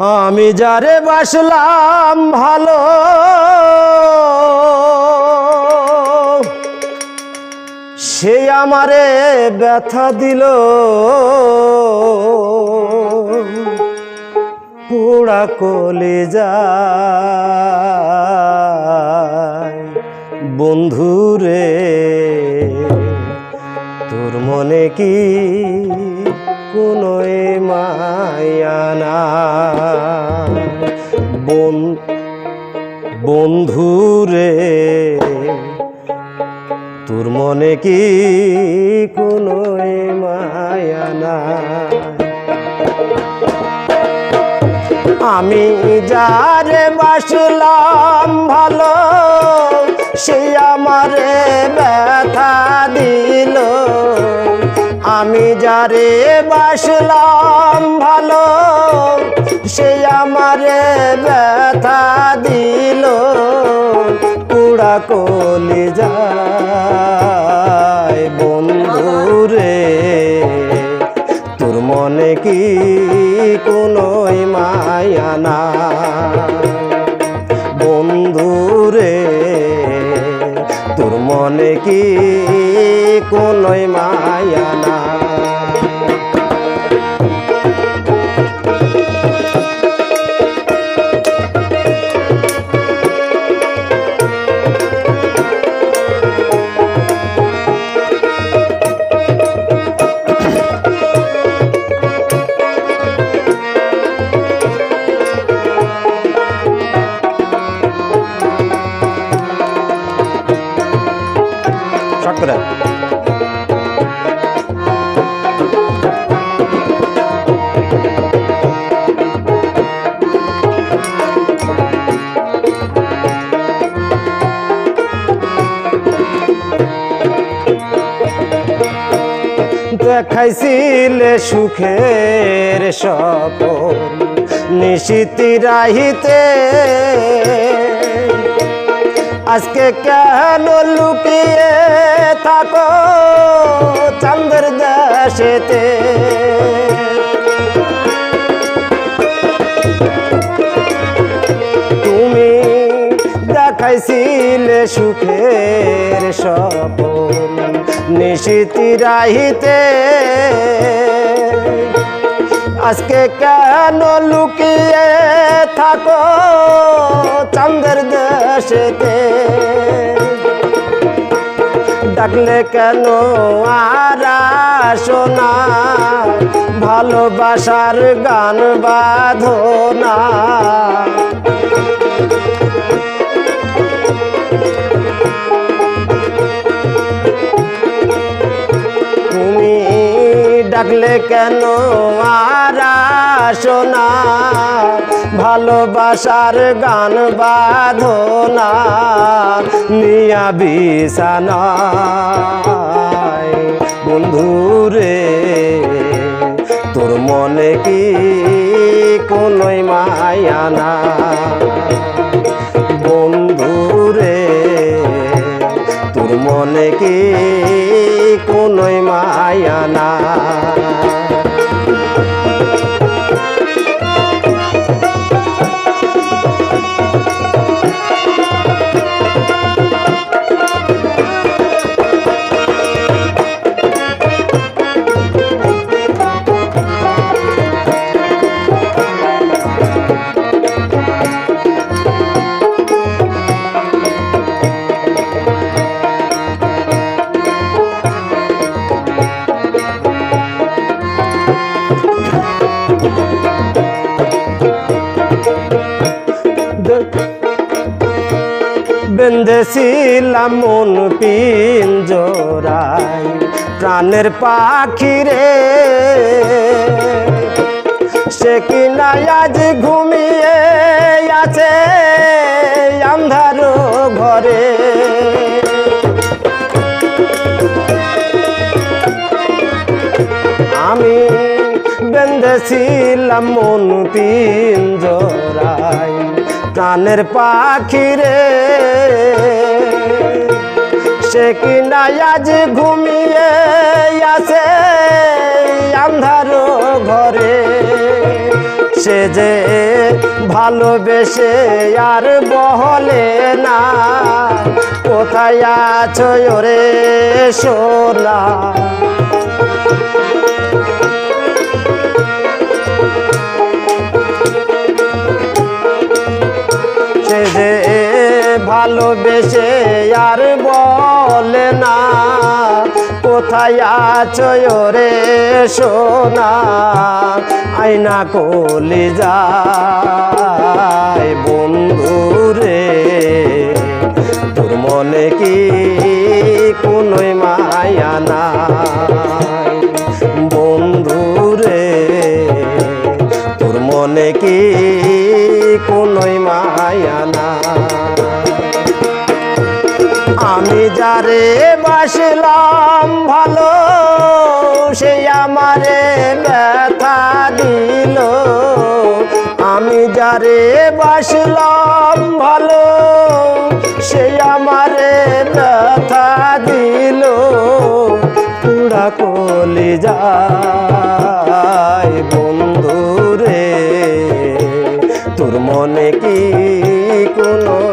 আমি যারে বাসলাম ভালো। সে আমারে ব্যথা দিল। পোড়া কলে যায় বন্ধুরে, তোর মনে কি কোনো মায়া না। বন বন্ধুরে, তোর মনে কি কোনো মায়া না? আমি যারে বাসলাম ভালো যারে বাসলাম ভালো, সে আমারে ব্যথা দিল। কুড়া কলি যায় বন্ধুরে, তোর মনে কি কোনো মায়া না বন্ধুরে, তোর মনে কি কোনো মায়া না শর্ট করে দেখাইছিলে সুখের সপন নিশিতি রাহিতে আজকে কেন লুকিয়ে থাকো চান্দের দেশেতে? তুমি দেখাইছিলে সুখের সপন নিশিতি রাহিতে। আজকে কেন লুকিয়ে থাকো চান্দের দেশেতে ডাকলে কেন আর শোনা ভালোবাসার গান বাঁধো না। ডাকলে কেন আর আসো না? ভালোবাসার গান বাঁধো না নিয়া বিছানায় বন্ধুরে তোর মনে কি কোনোই মায়া না বেঁধেছিলাম মন পিঞ্জরাই প্রাণের পাখি রে সে কিনা আজ ঘুমিয়ে আছে আন্ধার ঘরে। আমি বেঁধেছিলাম মন পিঞ্জরাই প্রাণের পাখি রে সে কিনা আজ ঘুমিয়ে আছে আন্ধার ঘরে। সে যে ভালোবেসে আর বহলে না, কোথায় আছো রে সোনা? ভালোবেসে আর বলে না। কোথায় আছো রে সোনা? আয়না কলি যায় বন্ধু রে। তোর মনে কি কোনোই মায়া নাই? যারে বাসলাম ভালো, সে আমারে ব্যথা দিল। আমি যারে বাসলাম ভালো, সে আমারে ব্যথা দিল। পুরা কলি যায় তোর মনে কি কোনোই মায়া না